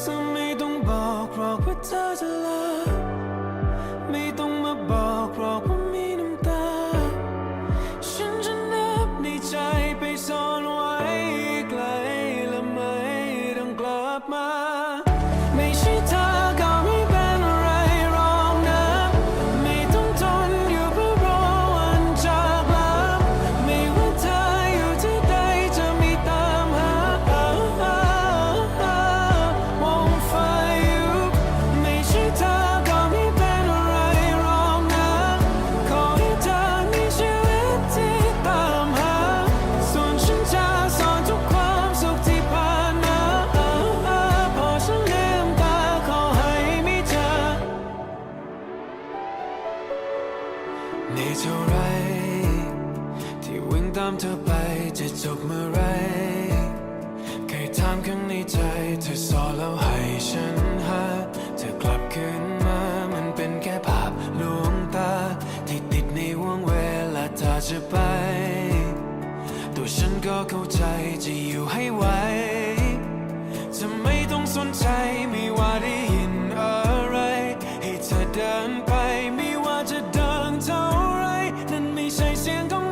เธอไม่ต้องบอกหรอกว่าเธอจะลาไม่ต้องมาบอกหรอกว่ามีน้ำตา ฉันจะนับในใจไปซ่อนไว้ไกลและไม่ต้องกลับมา ไม่ใช่ นี่เท่าไร ที่วิ่งตามเธอไปจะจบเมื่อไรเคยถามข้างในใจเธอสอนแล้วให้ฉันหาเธอกลับคืนมามันเป็นแค่ภาพลวงตา ที่ติดในวงเวลาเธอจะไป ตัวฉันก็เข้าใจจะอยู่ให้ไหวจะไม่ต้องสนใจไม่ว่าได้ single